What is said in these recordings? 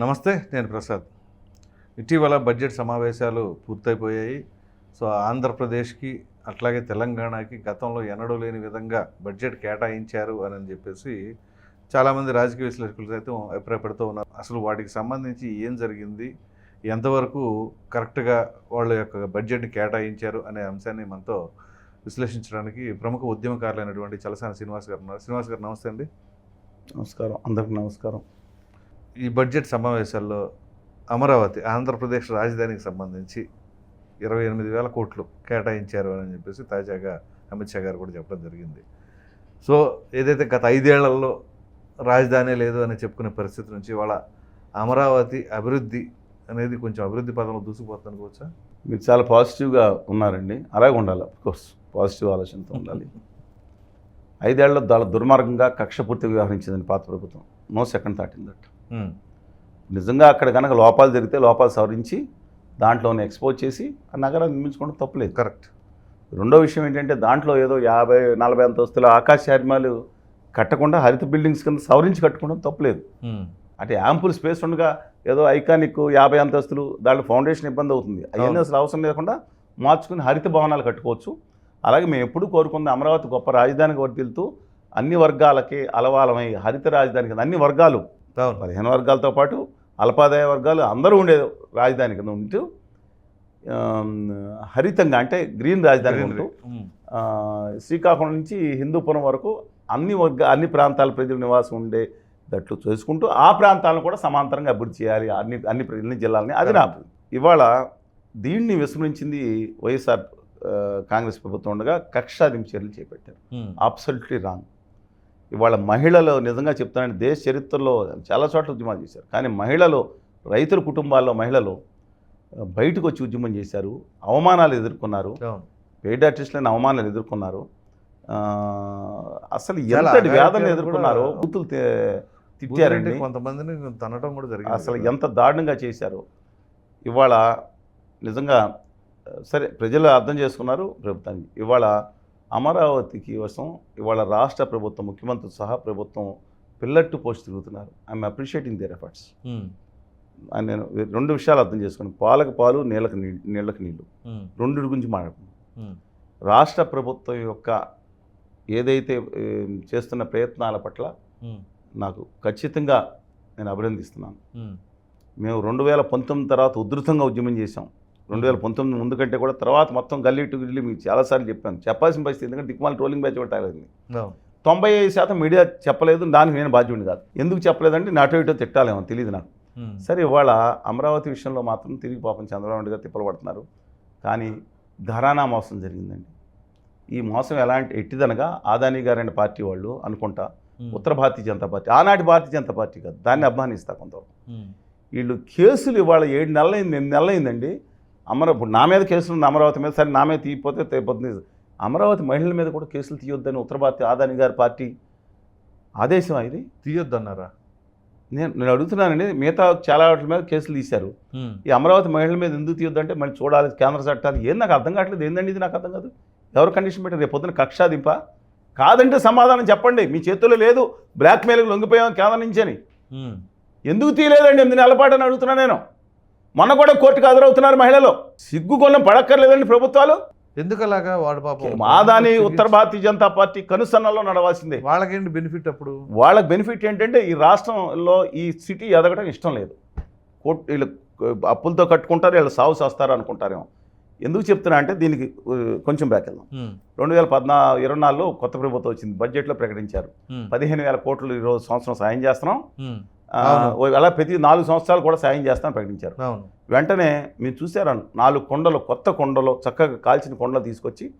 నమస్తే నేను ప్రసాద్. ఇటీవల బడ్జెట్ సమావేశాలు పూర్తయిపోయాయి. సో ఆంధ్రప్రదేశ్కి అట్లాగే తెలంగాణకి గతంలో ఎన్నడూ లేని విధంగా బడ్జెట్ కేటాయించారు అని చెప్పేసి చాలామంది రాజకీయ విశ్లేషకులు సైతం అభిప్రాయపడుతూ ఉన్నారు. అసలు వాటికి సంబంధించి ఏం జరిగింది? ఎంతవరకు కరెక్ట్గా వాళ్ళ యొక్క బడ్జెట్ని కేటాయించారు అనే అంశాన్ని మనతో విశ్లేషించడానికి ప్రముఖ ఉద్యమకారులైనటువంటి చలసాని శ్రీనివాస్ గారు ఉన్నారు. శ్రీనివాస్ గారు నమస్తే అండి. నమస్కారం. అందరికి నమస్కారం. ఈ బడ్జెట్ సమావేశాల్లో అమరావతి ఆంధ్రప్రదేశ్ రాజధానికి సంబంధించి ఇరవై ఎనిమిది వేల కోట్లు కేటాయించారు అని చెప్పేసి తాజాగా అమిత్ షా గారు కూడా చెప్పడం జరిగింది. సో ఏదైతే గత ఐదేళ్ళలో రాజధాని లేదు అని చెప్పుకునే పరిస్థితి నుంచి వాళ్ళ అమరావతి అభివృద్ధి అనేది కొంచెం అభివృద్ధి పదంలో దూసుకుపోతుంది అనుకోవచ్చా? మీరు చాలా పాజిటివ్గా ఉన్నారండి. అలాగే ఉండాలి కోర్స్ పాజిటివ్ ఆలోచనతో ఉండాలి. ఐదేళ్ళలో చాలా దుర్మార్గంగా కక్షపూర్తిగా వ్యవహరించిందని పాత ప్రభుత్వం. No second thought in that. నిజంగా అక్కడ కనుక లోపాలు జరిగితే లోపాలు సవరించి దాంట్లోనే ఎక్స్పోజ్ చేసి ఆ నగరాన్ని నిర్మించుకోవడం తప్పులేదు. కరెక్ట్ రెండో విషయం ఏంటంటే దాంట్లో ఏదో యాభై నలభై అంతస్తుల ఆకాశ శార్మాలు కట్టకుండా హరిత బిల్డింగ్స్ కింద సవరించి కట్టుకోవడం తప్పులేదు. అంటే యాంపుల్ స్పేస్ ఉండగా ఏదో ఐకానిక్ యాభై అంతస్తులు దాంట్లో ఫౌండేషన్ ఇబ్బంది అవుతుంది. అవన్నీ అవును. అసలు అవసరం లేకుండా మార్చుకుని హరిత భవనాలు కట్టుకోవచ్చు. అలాగే మేము ఎప్పుడు కోరుకుంది అమరావతి గొప్ప రాజధానికి వర్తిల్తూ అన్ని వర్గాలకి అలవాలమై హరిత రాజధాని కింద అన్ని వర్గాలు పదిహేను వర్గాలతో పాటు అల్పాదాయ వర్గాలు అందరూ ఉండే రాజధాని కింద ఉంటూ హరితంగా అంటే గ్రీన్ రాజధాని ఉంటూ శ్రీకాకుళం నుంచి హిందూపురం వరకు అన్ని వర్గ అన్ని ప్రాంతాల ప్రజలు నివాసం ఉండేటట్లు చేసుకుంటూ ఆ ప్రాంతాలను కూడా సమాంతరంగా అభివృద్ధి చేయాలి. అన్ని అన్ని ప్ర- అన్ని జిల్లాలని అది నా. ఇవాళ దీన్ని విస్మరించింది వైఎస్ఆర్ కాంగ్రెస్ ప్రభుత్వం ఉండగా కక్షాదింపు చర్యలు చేపట్టారు. Absolutely wrong. ఇవాళ మహిళలు నిజంగా చెప్తానంటే దేశ చరిత్రలో చాలా చోట్ల ఉద్యమాలు చేశారు. కానీ మహిళలు రైతుల కుటుంబాల్లో మహిళలు బయటకు వచ్చి ఉద్యమం చేశారు. అవమానాలు ఎదుర్కొన్నారు. పెయిడ్ ఆర్టిస్టులను అవమానాలు ఎదుర్కొన్నారు. అసలు ఎంతటి వేదన అఘాయిత్యాలు ఎదుర్కొన్నారు బూతులు బూతులంటే తిట్టారండి. కొంతమందిని తనటం కూడా జరిగింది అసలు. ఎంత దారుణంగా చేశారు. ఇవాళ నిజంగా సరే ప్రజలు అర్థం చేసుకున్నారు. ప్రభుత్వాన్ని ఇవాళ అమరావతికి కోసం ఇవాళ రాష్ట్ర ప్రభుత్వం ముఖ్యమంత్రి సహా ప్రభుత్వం పిల్లట్టు పోస్ట్ తిరుగుతున్నారు. ఐఎమ్ అప్రిషియేటింగ్ దేర్ ఎఫర్ట్స్ నేను రెండు విషయాలు అర్థం చేసుకున్నాను. పాలకు పాలు నీళ్ళకి నీళ్ళు నీళ్ళకి నీళ్ళు. ఉమ్, రెండు గురించి మాట్లాడుతున్నాను ఉమ్, రాష్ట్ర ప్రభుత్వం యొక్క ఏదైతే చేస్తున్న ప్రయత్నాల పట్ల ఉమ్, నాకు ఖచ్చితంగా నేను అభినందిస్తున్నాను. మేము రెండు వేల పంతొమ్మిది తర్వాత ఉధృతంగా ఉద్యమం చేశాం. రెండు వేల పంతొమ్మిది ముందు కంటే కూడా తర్వాత మొత్తం గల్లీ టు గల్లీ మీకు చాలాసార్లు చెప్పాను చెప్పాల్సిన పరిస్థితి ఎందుకంటే దిక్మాల ట్రోలింగ్ బ్యాచ్ కూడా తయారైంది తొంభై ఐదు శాతం మీడియా చెప్పలేదు దానికి నేను బాధ్యుడిని కాదు. ఎందుకు చెప్పలేదంటే నాటో ఇటో తిట్టాలేమో తెలియదు నాకు. ఉమ్, సరే ఇవాళ అమరావతి విషయంలో మాత్రం తిరిగి పాపం చంద్రబాబు నాయుడు గారు తిప్పలు పడుతున్నారు కానీ ఘరానా మోసం జరిగిందండి. ఈ మోసం ఎలాంటి ఎట్టిదనగా ఆదాని గారైన పార్టీ వాళ్ళు అనుకుంటా ఉమ్, ఉత్తర భారతీయ జనతా పార్టీ ఆనాటి భారతీయ జనతా పార్టీ కాదు దాన్ని అభిమానిస్తా కొంతవరకు. వీళ్ళు కేసులు ఇవాళ ఏడు నెలలైంది ఎనిమిది నెలలైందండి. అమర ఇప్పుడు నా మీద కేసులు ఉంది అమరావతి మీద సరే నా మీద తీయకపోతే తేపోతుంది అమరావతి మహిళల మీద కూడా కేసులు తీయొద్దని ఉత్తర భారతీయ ఆదాని గారి పార్టీ ఆదేశం ఇది? తీయొద్దన్నారా? నేను నేను అడుగుతున్నానండి మిగతా చాలా వాటి మీద కేసులు తీశారు. ఈ అమరావతి మహిళల మీద ఎందుకు తీయొద్దంటే మళ్ళీ చూడాలి కేంద్ర చట్టాలు ఏం నాకు అర్థం కావట్లేదు ఏందండి ఇది నాకు అర్థం కాదు. ఎవరు కండిషన్ పెట్టారు? రేపు పొద్దున కక్షాదింప కాదంటే సమాధానం చెప్పండి మీ చేతుల్లో లేదు బ్లాక్మెయిల్కి లొంగిపోయాం కేంద్రం నుంచి అని. ఎందుకు తీయలేదండి? ఎనిమిది నెలల పాటు అని అడుగుతున్నా నేను. మొన్న కూడా కోర్టుకు హాజరవుతున్నారు మహిళలు. సిగ్గుకొన్న పడక్కర్లేదండి ప్రభుత్వాలు. ఎందుకు అలాగా వాడు పాపం ఆదాని ఉత్తర భారతీయ జనతా పార్టీ కనుసన్నల్లో నడవాల్సిందే. వాళ్ళకేంటి బెనిఫిట్ అప్పుడు? వాళ్ళకి బెనిఫిట్ ఏంటంటే ఈ రాష్ట్రంలో ఈ సిటీ ఎదగడం ఇష్టం లేదు. కోట్ వీళ్ళు అప్పులతో కట్టుకుంటారు వీళ్ళు సాగు చేస్తారు అనుకుంటారేమో. ఎందుకు చెప్తున్నా అంటే దీనికి కొంచెం బ్యాక్ వెళ్దాం. రెండు వేల పద్నా ఇరవై నాలుగులో కొత్త ప్రభుత్వం వచ్చింది బడ్జెట్లో ప్రకటించారు. పదిహేను వేల కోట్లు ఈరోజు సంవత్సరం సాయం చేస్తున్నాం. అలా ప్రతి నాలుగు సంవత్సరాలు కూడా సాయం చేస్తామని ప్రకటించారు. వెంటనే మీరు చూసారా నాలుగు కొండలు కొత్త కొండలు చక్కగా కాల్చిన కొండలు తీసుకొచ్చి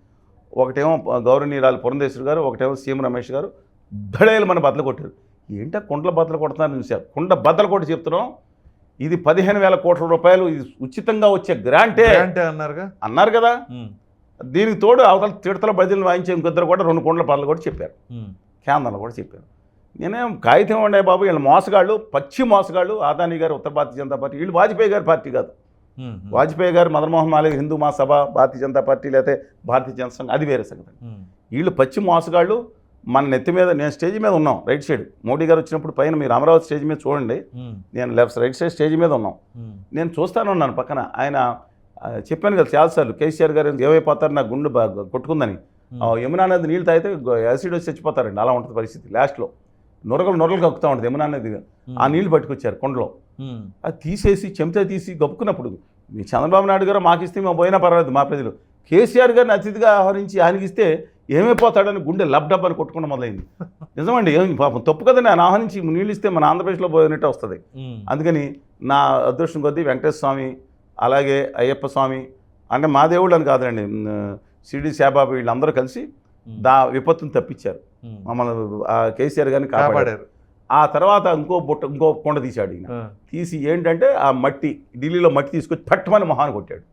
ఒకటేమో గౌరవనీయురాలు పురంధేశ్వరి గారు ఒకటేమో సీఎం రమేష్ గారు దడేలు మన బద్దలు కొట్టారు. ఏంటో కుండల బద్దలు కొడుతున్నారని చూశారు. కుండ బద్దలు కొట్టి చెప్తున్నాం. ఇది పదిహేను వేల కోట్ల రూపాయలు ఇది ఉచితంగా వచ్చే గ్రాంటే. అంటే అన్నారుగా? అన్నారు కదా. దీనికి తోడు అవతల తిడతల బదిలీలు వాయించే ఇంకొద్దరు కూడా రెండు కొండల బద్దలు కూడా చెప్పారు. కేంద్రంలో కూడా చెప్పారు. నేనేం కాగితం ఉండే బాబు వీళ్ళు మోసగాళ్ళు పచ్చి మోసగాళ్ళు ఆదాని గారు ఉత్తర భారతీయ జనతా పార్టీ వీళ్ళు వాజ్పేయి గారి పార్టీ కాదు. వాజ్పేయి గారు మదన్మోహన్ మాలయ్య హిందూ మహాసభ భారతీయ జనతా పార్టీ లేకపోతే భారతీయ జనసంఘ్ అది వేరే సంగతి వీళ్ళు పచ్చి మోసగాళ్ళు మన నెత్తి మీద నేను స్టేజ్ మీద ఉన్నాం రైట్ సైడ్. మోడీ గారు వచ్చినప్పుడు పైన మీరు అమరావతి స్టేజ్ మీద చూడండి. నేను లెఫ్ట్ రైట్ సైడ్ స్టేజ్ మీద ఉన్నాం. నేను చూస్తానే ఉన్నాను పక్కన. ఆయన చెప్పాను కదా చాలాసార్లు కేసీఆర్ గారు ఏమైపోతారు నా గుండె కొట్టుకుందని. యమునా నది నీళ్ళు తాగితే యాసిడ్ వచ్చి చచ్చిపోతారండి. అలా ఉంటుంది పరిస్థితి లాస్ట్లో. నొరగలు నొరగలు కక్కుతూ ఉంటుంది యమునా నది ఆ నీళ్ళు పట్టుకొచ్చారు కొండలో. అది తీసేసి చెంచా తీసి గప్పుకున్నప్పుడు మీ చంద్రబాబు నాయుడు గారు మాకు ఇస్తే మేము పోయినా పర్వాలేదు మా ప్రజలు. కేసీఆర్ గారిని అతిథిగా ఆహరించి ఆయనకి ఇస్తే ఏమైపోతాడని గుండె లబ్డబ్ అని కొట్టుకోవడం మొదలైంది. నిజమండి పాపం తప్పు కదా నేను ఆహరించి నీళ్ళు ఇస్తే మన ఆంధ్రప్రదేశ్లో పోయినట్టే వస్తుంది. అందుకని నా అదృష్టం కొద్దీ వెంకటేశ్వర స్వామి అలాగే అయ్యప్ప స్వామి అంటే మా దేవుళ్ళు అని కాదండి షిరిడి సాయిబాబా వీళ్ళందరూ కలిసి దా విపత్తును తప్పించారు. మమ్మల్ని కేసీఆర్ గారిని కాపాడారు. ఆ తర్వాత ఇంకో బుట్ట ఇంకో కొండ తీశాడు ఈయన. తీసి ఏంటంటే ఆ మట్టి ఢిల్లీలో మట్టి తీసుకొచ్చి పట్టమని మొహాన్ని కొట్టాడు.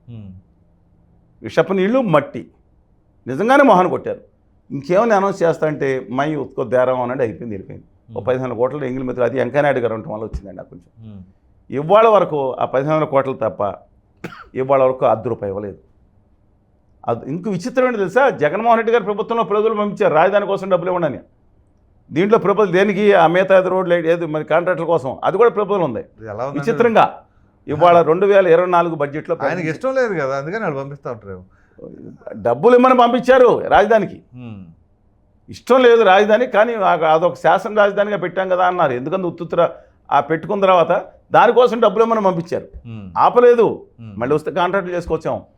విషపు నీళ్ళు మట్టి. నిజంగానే మొహాన్ని కొట్టారు. ఇంకేమైనా అనౌన్స్ చేస్తా అంటే మై ఉత్కో దేరం అనండి అయిపోయింది వెళ్ళిపోయింది. ఓ పదిహేను కోట్ల ఎంగిలి మిత్రులు అది వెంకయ్యనాయుడు గారు ఉండటం వల్ల వచ్చిందండి నాకు కొంచెం. ఇవాళ వరకు ఆ పదిహేను కోట్లు తప్ప ఇవాళ వరకు అర్ధ రూపాయి ఇవ్వలేదు. అది ఇంక విచిత్రం ఏంటి తెలుసా? జగన్మోహన్ రెడ్డి గారి ప్రభుత్వంలో ప్రజలు పంపించారు రాజధాని కోసం డబ్బులు ఇవ్వండి దీంట్లో ప్రభుత్వం దేనికి ఆ మిగతా ఐదు రోడ్లు ఏది మరి కాంట్రాక్టుల కోసం? అది కూడా ప్రభుత్వం ఉంది? విచిత్రంగా. ఇవాళ రెండు వేల ఇరవై నాలుగు బడ్జెట్లో ఆయనకి ఇష్టం లేదు కదా అందుకని వాళ్ళు పంపిస్తా ఉంటారు డబ్బులు ఇమ్మని పంపించారు రాజధానికి. ఇష్టం లేదు రాజధాని కానీ అదొక శాసన రాజధానిగా పెట్టాం కదా అన్నారు. ఎందుకంటే ఉత్తుత్తర ఆ పెట్టుకున్న తర్వాత దానికోసం డబ్బులు ఇమ్మని పంపించారు. ఆపలేదు. మళ్ళీ వస్తే కాంట్రాక్ట్లు చేసుకొచ్చాం. ఓకే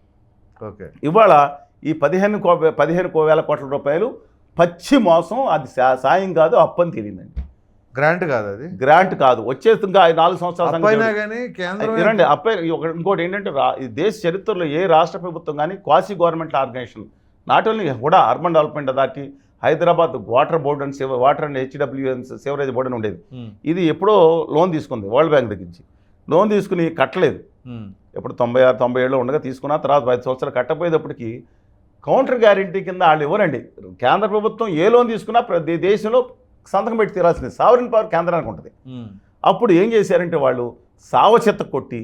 ఇవాళ ఈ పదిహేను కో పదిహేను కో వేల కోట్ల రూపాయలు పచ్చి మోసం అది సా- సాయం కాదు అప్పని తెలియదండి గ్రాంట్ కాదు అది? గ్రాంట్ కాదు. వచ్చేది ఇంకా నాలుగు సంవత్సరాల అప్పై ఒక ఇంకోటి ఏంటంటే దేశ చరిత్రలో ఏ రాష్ట్ర ప్రభుత్వం కానీ quasi government organisation not only కూడా urban development authority Hyderabad water board and sewer water and HWN sewerage board అని ఉండేది. ఇది ఎప్పుడో లోన్ తీసుకుంది వరల్డ్ బ్యాంక్ దగ్గర నుంచి. లోన్ తీసుకుని కట్టలేదు. ఎప్పుడు తొంభై ఆరు తొంభై ఏళ్ళు ఉండగా తీసుకున్న తర్వాత ఐదు సంవత్సరాలు కట్టపోయేటప్పటికి కౌంటర్ గ్యారంటీ కింద వాళ్ళు ఇవ్వరండి. కేంద్ర ప్రభుత్వం ఏ లోన్ తీసుకున్నా ప్రతి దేశంలో సంతకం పెట్టి తీరాల్సింది. సావరిన్ పవర్ కేంద్రానికి ఉంటుంది. అప్పుడు ఏం చేశారంటే వాళ్ళు సావ చెత్త కొట్టి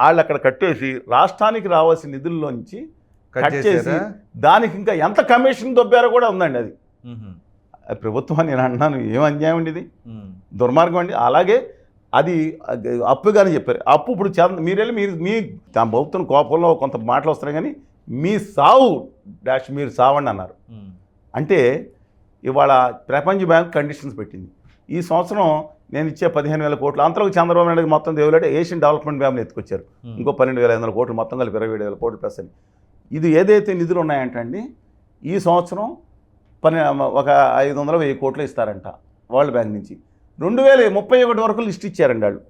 వాళ్ళు అక్కడ కట్టేసి రాష్ట్రానికి రావాల్సిన నిధుల్లోంచి కట్ కట్ చేసి దానికి ఇంకా ఎంత కమిషన్ దొబ్బారో కూడా ఉందండి అది. ప్రభుత్వం అని నేను అంటున్నాను ఏం అన్యాయం అండి ఇది? దుర్మార్గం అండి. అలాగే అది అప్పుగానే చెప్పారు. అప్పు ఇప్పుడు చంద మీరు వెళ్ళి మీరు మీ తమ ప్రభుత్వం కోపంలో కొంత మాటలు వస్తున్నాయి కానీ మీ సావు డాష్ మీరు సావండి అన్నారు. అంటే ఇవాళ ప్రపంచ బ్యాంక్ కండిషన్స్ పెట్టింది. ఈ సంవత్సరం నేను ఇచ్చే పదిహేను వేల కోట్లు అంతలోకి చంద్రబాబు నాయుడు మొత్తం దేవులంటే ఏషియన్ డెవలప్మెంట్ బ్యాంక్ని ఎత్తుకొచ్చారు. ఇంకో పన్నెండు వేల ఐదు వందల కోట్లు మొత్తం కలిపి ఇరవై ఏడు వేల కోట్లు ప్లస్ అని ఇది ఏదైతే నిధులు ఉన్నాయంటే అండి ఈ సంవత్సరం పన్నె ఒక ఐదు వందల వెయ్యి కోట్లు ఇస్తారంట వరల్డ్ బ్యాంక్ నుంచి. రెండు వేల ముప్పై ఒకటి వరకు లిస్ట్ ఇచ్చారండి వాళ్ళు.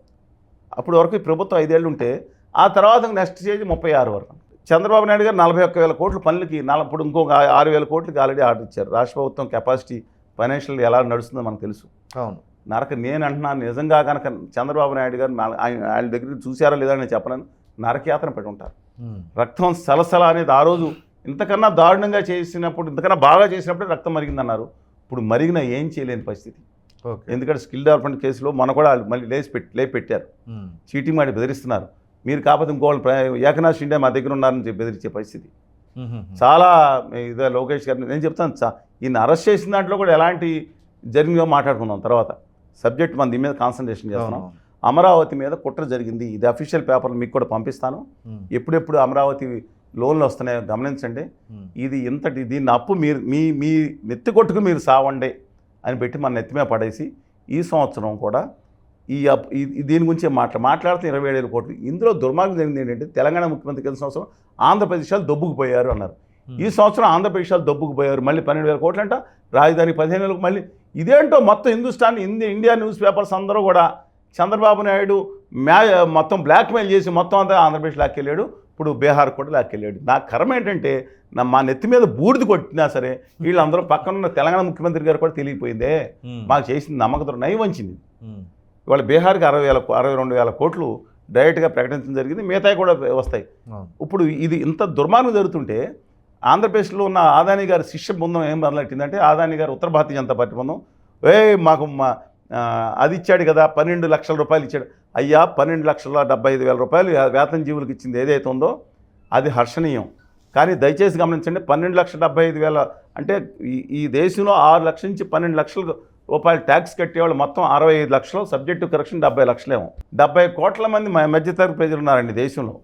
అప్పటి వరకు ఈ ప్రభుత్వం ఐదేళ్ళు ఉంటే ఆ తర్వాత నెక్స్ట్ స్టేజ్ ముప్పై ఆరు వరకు. చంద్రబాబు నాయుడు గారు నలభై ఒక్క వేల కోట్ల పనులకి నల ఇప్పుడు ఇంకొక ఆరు వేల కోట్లకి ఆల్రెడీ ఆర్డర్ ఇచ్చారు. రాష్ట్ర ప్రభుత్వం కెపాసిటీ ఫైనాన్షియల్ ఎలా నడుస్తుందో మనకు తెలుసు. అవును. నరక నేను అంటున్నాను నిజంగా కనుక చంద్రబాబు నాయుడు గారు ఆయన దగ్గరికి చూశారా లేదా అని చెప్పనని నరకయాత్ర పెట్టి ఉంటారు. ఉమ్, రక్తం సలసల అనేది ఆ రోజు ఇంతకన్నా దారుణంగా చేసినప్పుడు ఇంతకన్నా బాగా చేసినప్పుడు రక్తం మరిగిందన్నారు. ఇప్పుడు మరిగిన ఏం చేయలేని పరిస్థితి. ఎందుకంటే స్కిల్ డెవలప్మెంట్ కేసులో మన కూడా మళ్ళీ లేచి పెట్టి లేపి పెట్టారు. ఉమ్, చీటింగ్ మాడి బెదిరిస్తున్నారు. మీరు కాకపోతే ఇంకోళ్ళు ఏకనాథ్ షిండే మా దగ్గర ఉన్నారని చెప్పి బెదిరించే పరిస్థితి. చాలా ఇదే లోకేష్ గారిని నేను చెప్తాను చా ఈయన అరెస్ట్ చేసిన దాంట్లో కూడా ఎలాంటి జరిగిందో మాట్లాడుకుందాం తర్వాత. సబ్జెక్ట్ మన దీని మీద కాన్సన్ట్రేషన్ చేస్తున్నాం. అమరావతి మీద కుట్ర జరిగింది. ఇది అఫీషియల్ పేపర్లు మీకు కూడా పంపిస్తాను. ఎప్పుడెప్పుడు అమరావతి లోన్లు వస్తున్నాయో గమనించండి. ఇది ఇంతటి దీన్ని అప్పు మీరు మీ మీ నెత్తి కొట్టుకు మీరు సావండి. అని పెట్టి మన నెత్తి మీద పడేసి ఈ సంవత్సరం కూడా ఈ దీని గురించే మాట్లా మాట్లాడితే ఇరవై ఏడు వేల కోట్లు. ఇందులో దుర్మార్గం జరిగింది ఏంటంటే తెలంగాణ ముఖ్యమంత్రి కింద సంవత్సరం ఆంధ్రప్రదేశ్ వాళ్ళు దొబ్బుకుపోయారు అన్నారు. ఈ సంవత్సరం ఆంధ్రప్రదేశ్ వాళ్ళు దొబ్బుకుపోయారు. మళ్ళీ పన్నెండు వేల కోట్లు అంట రాజధాని పదిహేను వేలకు మళ్ళీ ఇదేంటో మొత్తం Hindustan Hindi India news papers అందరూ కూడా చంద్రబాబు నాయుడు మ్యా మొత్తం బ్లాక్మెయిల్ చేసి మొత్తం అంతా ఆంధ్రప్రదేశ్ లాక్కెళ్ళాడు. ఇప్పుడు బీహార్ కూడా లాక్కెళ్ళాడు. నా కర్మ ఏంటంటే నా మా నెత్తి మీద బూడిద కొట్టినా సరే వీళ్ళందరూ పక్కన ఉన్న తెలంగాణ ముఖ్యమంత్రి గారు కూడా తెలియపోయిందే. మాకు చేసింది నమ్మకం నయవంచింది ఇవాళ బీహార్కి అరవై వేల అరవై రెండు వేల కోట్లు డైరెక్ట్గా ప్రకటించడం జరిగింది. మిగతాయి కూడా వస్తాయి. ఇప్పుడు ఇది ఇంత దుర్మార్గం జరుగుతుంటే ఆంధ్రప్రదేశ్లో ఉన్న ఆదాని గారి శిష్య బృందం ఏం మొదలెట్టిందంటే ఆదాని గారు ఉత్తర భారతీయ జనతా పార్టీ బృందం ఏ మాకు మా అది ఇచ్చాడు కదా పన్నెండు లక్షల రూపాయలు ఇచ్చాడు. అయ్యా పన్నెండు లక్షల డెబ్బై ఐదు వేల రూపాయలు వేతన జీవులకు ఇచ్చింది. ఏదైతే ఉందో అది హర్షణీయం. కానీ దయచేసి గమనించండి పన్నెండు లక్షల డెబ్బై ఐదు వేల అంటే ఈ దేశంలో ఆరు లక్షల నుంచి పన్నెండు లక్షల రూపాయలు ట్యాక్స్ కట్టేవాళ్ళు మొత్తం అరవై ఐదు లక్షలు సబ్జెక్టు కరెక్షన్ డెబ్బై లక్షలేమో. డెబ్బై కోట్ల మంది మధ్యతరగతి ప్రజలు ఉన్నారండి దేశంలో.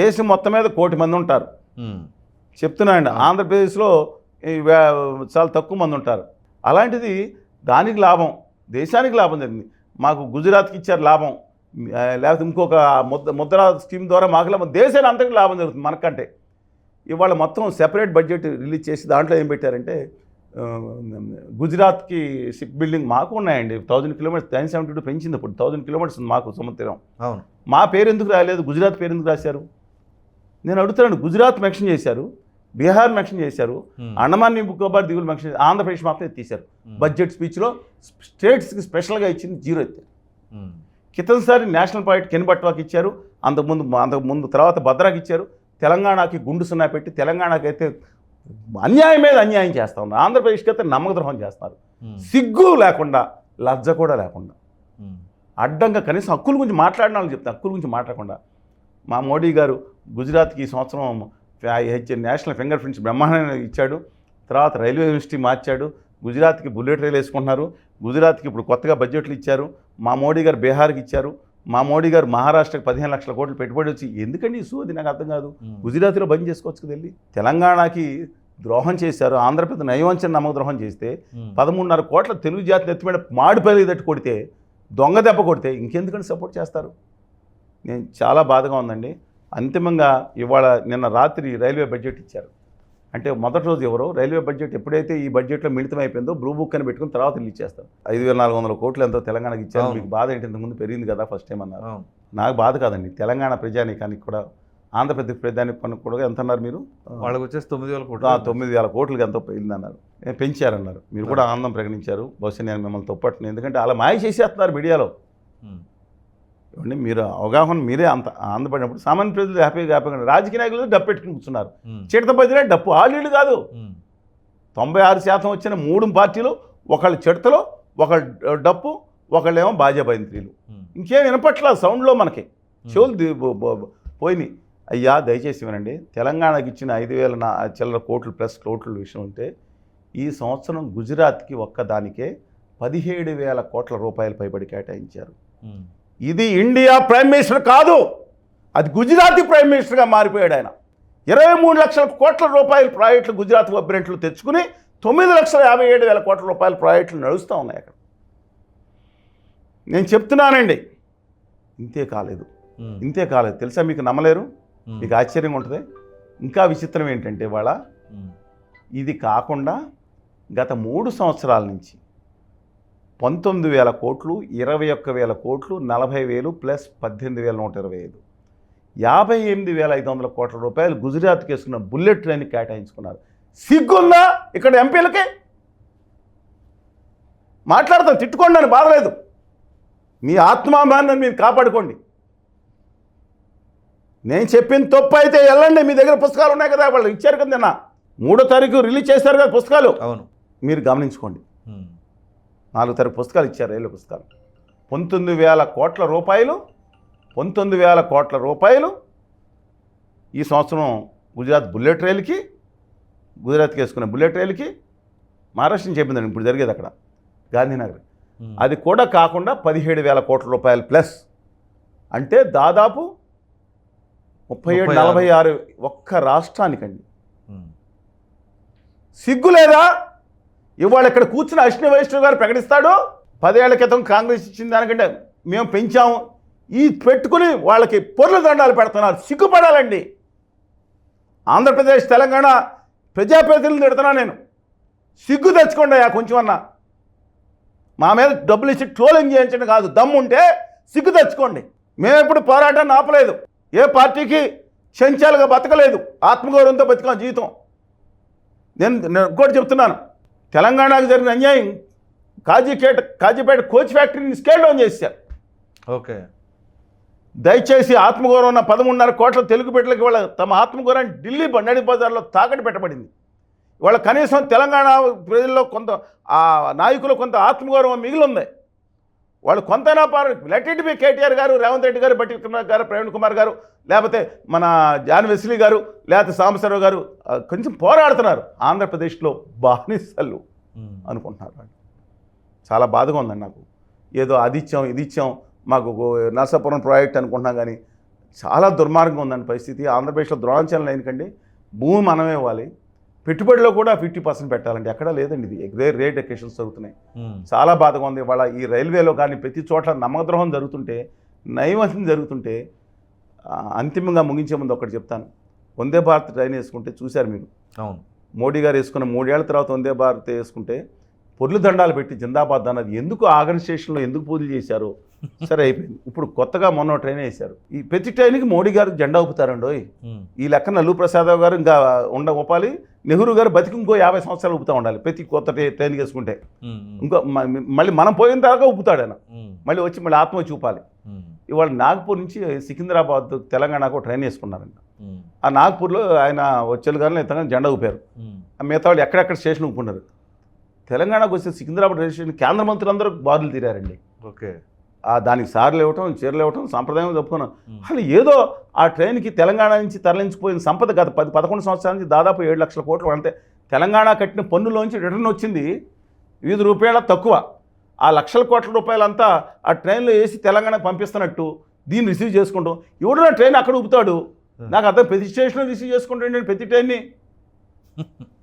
దేశం మొత్తం మీద కోటి మంది ఉంటారు. చెప్తున్నానండి ఆంధ్రప్రదేశ్లో చాలా తక్కువ మంది ఉంటారు. అలాంటిది దానికి లాభం. దేశానికి లాభం జరిగింది. మాకు గుజరాత్కి ఇచ్చారు లాభం. లేకపోతే ఇంకొక ముద్ర ముద్రా స్కీమ్ ద్వారా మాకు లాభం. దేశానికి అంతటికి లాభం జరుగుతుంది మనకంటే. ఇవాళ మొత్తం సెపరేట్ బడ్జెట్ రిలీజ్ చేసి దాంట్లో ఏం పెట్టారంటే గుజరాత్కి షిప్ బిల్డింగ్ మాకు ఉన్నాయండి. Thousand kilometres nine seventy two పెంచింది ఇప్పుడు. థౌజండ్ కిలోమీటర్స్ ఉంది మాకు సముద్రం. అవును. మా పేరు ఎందుకు రాలేదు? గుజరాత్ పేరు ఎందుకు రాశారు? నేను అడుగుతున్నాను గుజరాత్ మెన్షన్ చేశారు. బీహార్ మెన్షన్ చేశారు. అండమాన్ నికోబార్ దీవులు మెన్షన్ చేశారు ఆంధ్రప్రదేశ్ మాత్రం తీశారు. బడ్జెట్ స్పీచ్లో స్టేట్స్కి స్పెషల్గా ఇచ్చింది జీరో ఎత్తారు. క్రితంసారి నేషనల్ పాయింట్ కెన్బట్వాకి ఇచ్చారు అంతకుముందు అంతకుముందు తర్వాత భద్రాకి ఇచ్చారు తెలంగాణకి గుండు సున్నా పెట్టి తెలంగాణకి అయితే అన్యాయం మీద అన్యాయం చేస్తా ఉన్నారు ఆంధ్రప్రదేశ్కి అయితే నమ్మకద్రోహం చేస్తున్నారు. సిగ్గు లేకుండా లజ్జ కూడా లేకుండా. అడ్డంగా కనీసం హక్కుల గురించి మాట్లాడిన వాళ్ళు చెప్తాను హక్కుల గురించి మాట్లాడకుండా మా మోడీ గారు గుజరాత్కి ఈ సంవత్సరం నేషనల్ ఫింగర్ ప్రింట్స్ బ్రహ్మాండంగా ఇచ్చాడు. తర్వాత రైల్వే యూనివర్సిటీ మార్చాడు. గుజరాత్కి బుల్లెట్ రైలు వేసుకుంటున్నారు. గుజరాత్కి ఇప్పుడు కొత్తగా బడ్జెట్లు ఇచ్చారు. మా మోడీ గారు బీహార్కి ఇచ్చారు. మా మోడీ గారు మహారాష్ట్రకి పదిహేను లక్షల కోట్లు పెట్టుబడి వచ్చి ఎందుకండి ఈ సోది? నాకు అర్థం కాదు. గుజరాత్లో బంద్ చేసుకోవచ్చు కదా వెళ్ళి. తెలంగాణకి ద్రోహం చేశారు. ఆంధ్రప్రదేశ్ నయవంచన నమ్మక ద్రోహం చేస్తే. పదమూడున్నర కోట్ల తెలుగు జాతి నెత్తి మీద మాడిపల్లి తట్టు కొడితే దొంగ దెబ్బ కొడితే ఇంకెందుకని సపోర్ట్ చేస్తారు? నేను చాలా బాధగా ఉందండి. అంతిమంగా ఇవాళ నిన్న రాత్రి రైల్వే బడ్జెట్ ఇచ్చారు. అంటే మొదటి రోజు ఎవరో రైల్వే బడ్జెట్ ఎప్పుడైతే ఈ బడ్జెట్లో మిళితం అయిపోయిందో బ్లూ బుక్ అని పెట్టుకుని తర్వాత రిలీజ్ చేస్తారు. ఐదు వేల నాలుగు వందల కోట్లు ఎంతో తెలంగాణకి ఇచ్చారు. మీకు బాధ ఏంటి? ఇంతకుముందు పెరిగింది కదా ఫస్ట్ టైం అన్నారు. నాకు బాధ కాదండి. తెలంగాణ ప్రజానీకానికి కూడా ఆంధ్రప్రదేశ్ ప్రజానీకానికి కూడా ఎంత అన్నారు మీరు? వాళ్ళకి వచ్చేసి తొమ్మిది వేల కోట్లు. తొమ్మిది వేల కోట్లకి ఎంతో ఏ, పెంచారన్నారు. మీరు కూడా ఆనందం ప్రకటించారు. బహుశా నేను మిమ్మల్ని తప్పట్టును ఎందుకంటే అలా మాయ చేసేస్తున్నారు మీడియాలో. ఇవ్వండి మీరు అవగాహన మీరే అంత ఆనందపడినప్పుడు సామాన్య ప్రజలు హ్యాపీగా హ్యాపీగా రాజకీయ నాయకులు డప్పు పెట్టుకుని కూర్చున్నారు ఉమ్. చిడత బదిలే డప్పు ఆలీళ్ళు కాదు. తొంభై ఆరు శాతం వచ్చిన మూడు పార్టీలు ఒకళ్ళు చిడతలో ఒకళ్ళు డప్పు ఒకళ్ళేమో ఉమ్. ఇంకేం వినపట్ల సౌండ్లో మనకి. చెవులు పోయినాయి అయ్యా దయచేసి వినండి తెలంగాణకి ఇచ్చిన ఐదు వేల నా చిల్లర కోట్లు ప్లస్ కోట్ల విషయం ఉంటే ఈ సంవత్సరం గుజరాత్కి ఒక్కదానికే పదిహేడు వేల కోట్ల రూపాయలు పైబడి కేటాయించారు. ఇది ఇండియా ప్రైమ్ మినిస్టర్ కాదు. అది గుజరాతీ ప్రైమ్ మినిస్టర్గా మారిపోయాడు ఆయన. ఇరవై మూడు లక్షల కోట్ల రూపాయల ప్రాజెక్టులు గుజరాత్ ఒబ్బరెంట్లు తెచ్చుకుని తొమ్మిది లక్షల యాభై ఏడు వేల కోట్ల రూపాయల ప్రాజెక్టులు నడుస్తూ ఉన్నాయి అక్కడ. నేను చెప్తున్నానండి. ఇంతే కాలేదు. ఇంతే కాలేదు. తెలుసా మీకు నమ్మలేరు. మీకు ఆశ్చర్యంగా ఉంటుంది. ఇంకా విచిత్రం ఏంటంటే వాళ్ళ. ఇది కాకుండా గత మూడు సంవత్సరాల నుంచి పంతొమ్మిది వేల కోట్లు ఇరవై ఒక్క వేల కోట్లు నలభై వేలు ప్లస్ పద్దెనిమిది వేల నూట ఇరవై ఐదు. యాభై ఎనిమిది వేల ఐదు వందల కోట్ల రూపాయలు గుజరాత్కి వేసుకున్న బుల్లెట్ ట్రైన్ కేటాయించుకున్నారు. సిగ్గుందా ఇక్కడ ఎంపీలకి? మాట్లాడతారు తిట్టుకోండి అని బాధలేదు. మీ ఆత్మాభిమానాన్ని మీరు కాపాడుకోండి. నేను చెప్పిన తప్పు అయితే వెళ్ళండి మీ దగ్గర పుస్తకాలు ఉన్నాయి కదా వాళ్ళు ఇచ్చారు కదా నిన్న. మూడో తారీఖు రిలీజ్ చేశారు కదా పుస్తకాలు. అవును. మీరు గమనించుకోండి. నాలుగు తారీఖు పుస్తకాలు ఇచ్చారు రైలు పుస్తకాలు పంతొమ్మిది వేల కోట్ల రూపాయలు పంతొమ్మిది వేల కోట్ల రూపాయలు ఈ సంవత్సరం గుజరాత్ బుల్లెట్ రైలుకి గుజరాత్కి వేసుకున్న బుల్లెట్ రైలుకి మహారాష్ట్ర నుంచి చెప్పిందండి ఇప్పుడు జరిగేది అక్కడ గాంధీనగర్. అది కూడా కాకుండా పదిహేడు వేల కోట్ల రూపాయలు ప్లస్ అంటే దాదాపు ముప్పై ఏడు. నలభై ఆరు ఒక్క రాష్ట్రానికండి. సిగ్గు లేదా ఇవాళ ఇక్కడ కూర్చున్న అశ్విని వైష్ణవ్ గారు ప్రకటిస్తాడు. పదేళ్ళ క్రితం కాంగ్రెస్ ఇచ్చిన దానికంటే మేము పెంచాము. ఈ పెట్టుకుని వాళ్ళకి పొర్ల దండాలు పెడుతున్నారు. సిగ్గుపడాలండి. ఆంధ్రప్రదేశ్ తెలంగాణ ప్రజాప్రతినిధులు తిడుతున్నా నేను. సిగ్గు తెచ్చుకోండి ఆ కొంచెం అన్నా మా మీద డబ్బులు ఇచ్చి ట్రోలింగ్ చేయించడం కాదు. దమ్ము ఉంటే సిగ్గు తెచ్చుకోండి. మేము ఎప్పుడు పోరాటాన్ని ఆపలేదు. ఏ పార్టీకి చెంచాలుగా బతకలేదు. ఆత్మగౌరవంతో బతికాం జీవితం. నేను నేను కూడా చెప్తున్నాను. తెలంగాణకు జరిగిన అన్యాయం కాజీపేట కాజీపేట కోచ్ ఫ్యాక్టరీని స్కేల్ డౌన్ చేశారు. ఓకే. దయచేసి ఆత్మగౌరవం ఉన్న పదమూడున్నర కోట్ల తెలుగు బిడ్డలకి వాళ్ళ తమ ఆత్మగౌరవాన్ని ఢిల్లీ బండడి బజార్లో తాకట్టు పెట్టబడింది. వాళ్ళ కనీసం తెలంగాణ ప్రజల్లో కొంత ఆ నాయకులు కొంత ఆత్మగౌరవం మిగిలి ఉంది. వాళ్ళు కొంతైనా పారు let it be KTR garu Revanth Reddy గారు బట్టి విక్రమార్క గారు ప్రవీణ్ కుమార్ గారు లేకపోతే మన జాన్ వెస్లీ గారు లేకపోతే సాంబశివరావు గారు కొంచెం పోరాడుతున్నారు. ఆంధ్రప్రదేశ్లో బానిసలు ఉమ్. అనుకుంటున్నారు వాళ్ళు. చాలా బాధగా ఉందండి నాకు. ఏదో అది ఇచ్చాం ఇది ఇచ్చాం మాకు నరసాపురం ప్రాజెక్ట్ అనుకుంటున్నాం కానీ చాలా దుర్మార్గంగా ఉందండి పరిస్థితి. ఆంధ్రప్రదేశ్లో ద్రోణాచలం లేనికండి భూమి మనమే ఇవ్వాలి. పెట్టుబడిలో కూడా ఫిఫ్టీ పర్సెంట్ పెట్టాలండి. ఎక్కడా లేదండి ఇది. రేట్ ఎకేషన్స్ జరుగుతున్నాయి. చాలా బాధగా ఉంది. ఇవాళ ఈ రైల్వేలో కానీ ప్రతి చోట్ల నమ్మద్రోహం జరుగుతుంటే నైవంతం జరుగుతుంటే అంతిమంగా ముగించే ముందు ఒకటి చెప్తాను. వందే భారత్ ట్రైన్ వేసుకుంటే చూశారు మీరు. అవును. మోడీ గారు వేసుకున్న మూడేళ్ళ తర్వాత వందే భారత్ వేసుకుంటే పొర్లు దండాలు పెట్టి జిందాబాద్ అన్నది ఎందుకు ఆగన్ స్టేషన్లో ఎందుకు పూజలు చేశారు? సరే అయిపోయింది. ఇప్పుడు కొత్తగా మొన్న ట్రైన్ వేశారు. ఈ ప్రతి ట్రైన్కి మోడీ గారు జెండా ఊపుతారండి. ఈ లెక్క నల్లు ప్రసాదరావు గారు ఇంకా ఉండ ఊపాలి. నెహ్రూ గారు బతికి ఇంకో యాభై సంవత్సరాలు ఊపుతూ ఉండాలి ప్రతి కొత్త ట్రై- ట్రైన్ వేసుకుంటే. ఇంకో మళ్ళీ మనం పోయిన తర్వాత ఊపుతాడు ఆయన. మళ్ళీ వచ్చి మళ్ళీ ఆత్మ చూపాలి. ఇవాళ నాగ్పూర్ నుంచి సికింద్రాబాద్ తెలంగాణకు ట్రైన్ వేసుకున్నారంట. ఉమ్. ఆ నాగ్పూర్లో ఆయన వచ్చేలు గారిని ఇతను జెండా ఊపారు. మిగతా వాళ్ళు ఎక్కడెక్కడ స్టేషన్ ఊపుకున్నారు? తెలంగాణకు వస్తే సికింద్రాబాద్ రైల్వే స్టేషన్ కేంద్ర మంత్రులందరూ బారులు తీరారండి. ఓకే. ఆ దానికి సార్లు ఇవ్వటం చీరలు ఇవ్వటం సాంప్రదాయం చెప్పుకున్నాం. అసలు ఏదో ఆ ట్రైన్కి తెలంగాణ నుంచి తరలించిపోయిన సంపద గత పది పదకొండు సంవత్సరాల నుంచి దాదాపు ఏడు లక్షల కోట్లు అంటే తెలంగాణ కట్టిన పన్నులోంచి రిటర్న్ వచ్చింది వివిధ రూపాయల తక్కువ. ఆ లక్షల కోట్ల రూపాయలంతా ఆ ట్రైన్లో వేసి తెలంగాణకు పంపిస్తున్నట్టు దీన్ని రిసీవ్ చేసుకుంటాం ఎవడు ట్రైన్ అక్కడ ఊపుతాడు. నాకు అర్థం ప్రతి స్టేషన్లో రిసీవ్ చేసుకుంటాను నేను ప్రతి ట్రైన్ని.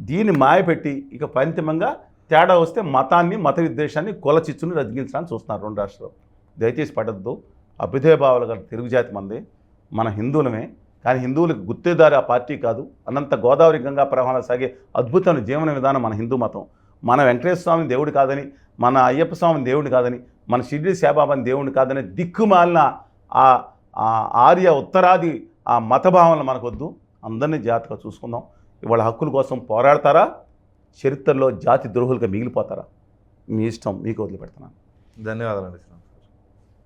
దీన్ని మాయపెట్టి ఇక పంతిమంగా తేడా వస్తే మతాన్ని మత విద్వేషాన్ని కుల చిచ్చుని రద్దించడానికి చూస్తున్నారు రెండు రాష్ట్రాలు. దయచేసి పడద్దు. అభ్యుదయభావాలు గల తెలుగు జాతి మంది. మన హిందువులమే. కానీ హిందువులకు గుర్తేదారి ఆ పార్టీ కాదు. అనంత గోదావరి గంగా ప్రవాహంలో సాగే అద్భుతమైన జీవన విధానం మన హిందూ మతం. మన వెంకటేశ్వర స్వామి దేవుడు కాదని మన అయ్యప్ప స్వామి దేవుడు కాదని మన షిరిడి శాబాబాని దేవుడు కాదని దిక్కుమాలిన ఆ ఆర్య ఉత్తరాది ఆ మత భావనలు మనకొద్దు. అందరినీ జాగ్రత్తగా చూసుకుందాం. వాళ్ళ హక్కుల కోసం పోరాడతారా? చరిత్రలో జాతి ద్రోహులుగా మిగిలిపోతారా? మీ ఇష్టం మీకు వదిలిపెడుతున్నాను ధన్యవాదాలు